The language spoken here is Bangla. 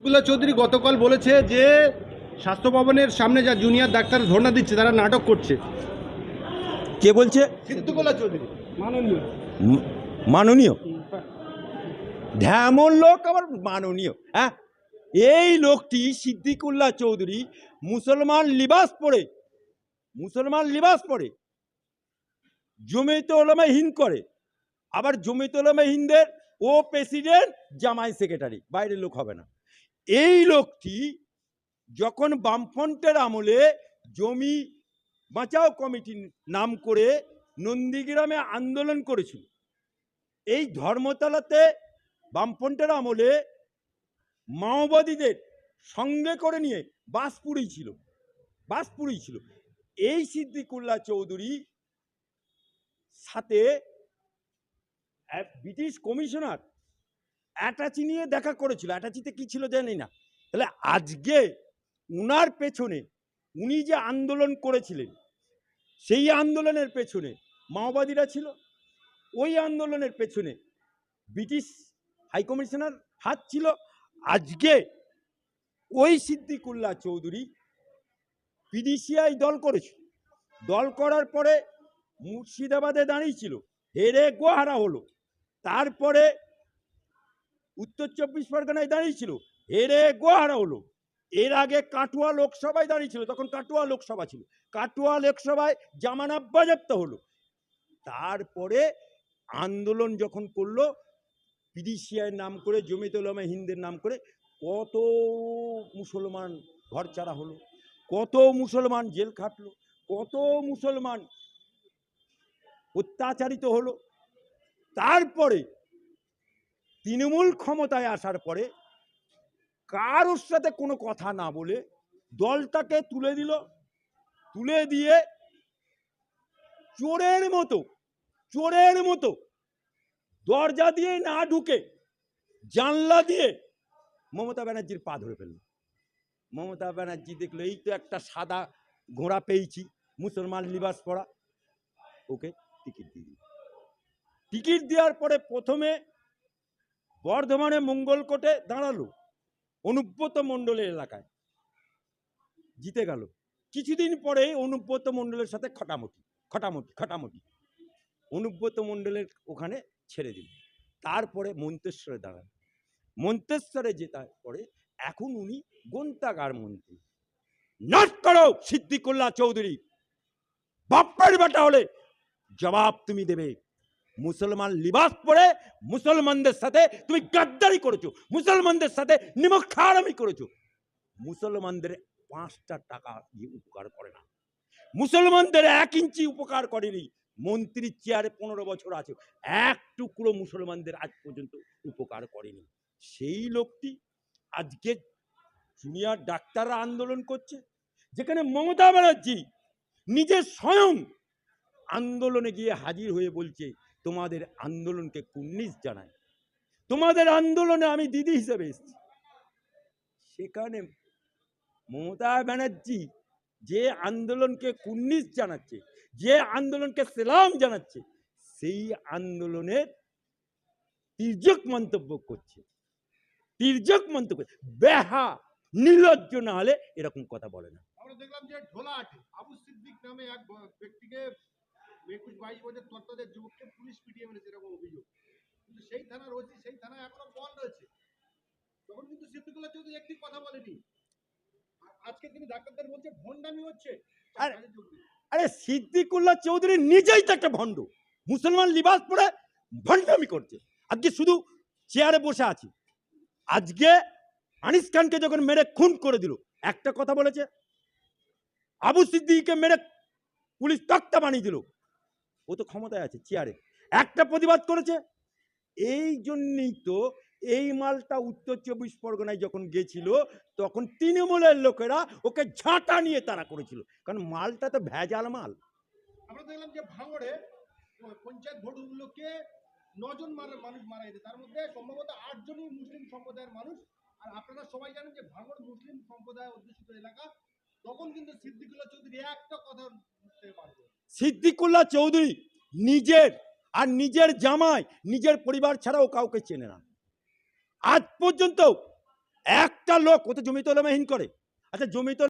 শফিকুল্লাহ চৌধুরী গতকাল বলেছে যে স্বাস্থ্য ভবনের সামনে যা জুনিয়র ডাক্তার ধর্ণা দিচ্ছে তারা নাটক করছে। কে বলছে? সিদ্ধুকুল্লাহ চৌধুরী। মাননীয়। মাননীয়? ঢ্যামন লোক আবার মাননীয় হ্যাঁ? এই লোকটি সিদ্দিকুল্লাহ চৌধুরী মুসলমান লিবাস পরে মুসলমান লিবাস পরে জমিতে ওলামা হিন্দ করে আবার জমিতে ওলামা হিন্দের ও প্রেসিডেন্ট জামাই সেক্রেটারি বাইরের লোক হবে না। এই লোকটি যখন বামফ্রন্টের আমলে জমি বাঁচাও কমিটির নাম করে নন্দীগ্রামে আন্দোলন করেছিল, এই ধর্মতলাতে বামফ্রন্টের আমলে মাওবাদীদের সঙ্গে করে নিয়ে বাস পুড়িয়েছিল বাস পুড়িয়েছিল এই সিদ্দিকুল্লাহ চৌধুরী সাথে ব্রিটিশ কমিশনার অ্যাটাচি নিয়ে দেখা করেছিল। অ্যাটাচিতে কি ছিল জানি না। তাহলে আজকে উনার পেছনে উনি যে আন্দোলন করেছিলেন, সেই আন্দোলনের পেছনে মাওবাদীরা ছিল। ওই আন্দোলনের পেছনে ব্রিটিশ হাইকমিশনার হাত ছিল। আজকে ওই সিদ্দিকুল্লাহ চৌধুরী পিডিসিআই দল করেছিল দল করার পরে মুর্শিদাবাদে দাঁড়িয়েছিল। হেরে গোহারা হলো। তারপরে উত্তর চব্বিশ পরগনায় দাঁড়িয়েছিল হেরে গোহারা হলো। এর আগে কাটুয়া লোকসভায় দাঁড়িয়েছিল তখন কাটুয়া লোকসভা ছিল। কাটুয়া লোকসভায় জামানা বাজেপ্ত হলো। তারপরে আন্দোলন যখন করল, পিডিসিআইয়ের নাম করে, জমিতে ওলামা হিন্দের নাম করে, কত মুসলমান ঘর ছাড়া হলো, কত মুসলমান জেল খাটলো, কত মুসলমান অত্যাচারিত হলো। তারপরে তৃণমূল ক্ষমতায় আসার পরে কারোর সাথে কোনো কথা না বলে দলটাকে তুলে দিল, তুলে দিয়ে চোরের মতো চোরের মতো দরজা দিয়ে না ঢুকে জানলা দিয়ে মমতা ব্যানার্জির পা ধরে ফেলল। মমতা ব্যানার্জি দেখল, এই তো একটা সাদা ঘোড়া পেয়েছি, মুসলমান লিবাস পরা। ওকে টিকিট দিয়ে দিল। টিকিট দেওয়ার পরে প্রথমে বর্ধমানে মঙ্গলকোটে দাঁড়াল, অনুব্রত মণ্ডলের এলাকায়। জিতে গেল। কিছুদিন পরেই অনুব্রত মণ্ডলের সাথে খটামটি খটামটি খটামটি অনুব্রত মণ্ডলের ওখানে ছেড়ে দিল। তারপরে মন্তেশ্বরে দাঁড়ান মন্তেশ্বরে জেতার পরে এখন উনি গ্রন্থাগার মন্ত্রী। নট করো, সিদ্দিকুল্লাহ চৌধুরী। বাপ্পার বেটা হলে জবাব তুমি দেবে। মুসলমান লিবাস পরে মুসলমানদের সাথে তুমি গাদ্দারি করেছ, মুসলমানদের সাথে নিমখারামি করেছ। মুসলমানদের পাঁচটা টাকা দিয়ে উপকার করে না। মুসলমানদের এক ইঞ্চি উপকার করেনি। মন্ত্রীর চেয়ারে পনেরো বছর আছে, এক টুকরো মুসলমানদের আজ পর্যন্ত উপকার করেনি। সেই লোকটি আজকে জুনিয়র ডাক্তাররা আন্দোলন করছে, যেখানে মমতা ব্যানার্জি নিজে স্বয়ং আন্দোলনে গিয়ে হাজির হয়ে বলছে তোমাদের আন্দোলনকে কুন্নিস জানায়। তোমাদের আন্দোলনে আমি দিদি হিসেবে এসেছি। সেখানে মমতা ব্যানার্জি যে আন্দোলনকে কুন্নিস জানাচ্ছে, যে আন্দোলনকে সেলাম জানাচ্ছে, সেই আন্দোলনের তির্যক মন্তব্য করছে। তির্যক মন্তব্য, বেহা, নির্লজ্জ না হলে এরকম কথা বলে না। দেখলাম যে আবু সিদ্দিক নামে এক ব্যক্তিকে একুশ বাইশ বছর তত্ত্বাদের যুবককে পুলিশ পিটিয়ে মেরেছে এরকম অভিযোগ। কিন্তু সেই থানার ওসি সেই থানা এখনও বন্ধ রয়েছে। তখন কিন্তু সিদ্দিকুল্লাহ চৌধুরী একটি কথা বলেনি। আজকে তিনি ডাক্তারদের বলছে ভণ্ডামি হচ্ছে। আরে সিদ্দিকুল্লাহ চৌধুরী নিজেই তো একটা ভণ্ড। মুসলমান লিবাস পরে ভণ্ডামি করছে। আজকে শুধু চেয়ারে বসে আছে। আজকে আনিস খানকে যখন মেরে খুন করে দিল একটা কথা বলেছে আবু সিদ্দিককে মেরে পুলিশ তক্তা বানিয়ে দিল। ও তো ক্ষমতায় আছে চেয়ারে একটা প্রতিবাদ করেছে। এই জন্যই তো এই মালটা উত্তর চব্বিশ পরগনায় যখন গেছিল, তখন তৃণমূলের লোকেরা ওকে ঝাঁটা নিয়ে তারা করেছিল। কারণ মালটা তো ভেজাল মাল। আমরা দেখলাম যে ভাঙড়ে পঞ্চায়েত ভোটগুলোকে নজন মারা মানুষ মারা গেছে। তার মধ্যে সম্ভবত আটজনই মুসলিম সম্প্রদায়ের মানুষ। আর আপনারা সবাই জানেন যে ভাঙড় মুসলিম সম্প্রদায় অধ্যুষিত এলাকা। সিদ্দিকুল্লাহ চৌধুরী নিজের আর নিজের জামাই, নিজের পরিবার ছাড়াও কাউকে চেনে না। আজ পর্যন্ত একটা লোক ও জমি তোলামাহীন করে। আচ্ছা জমি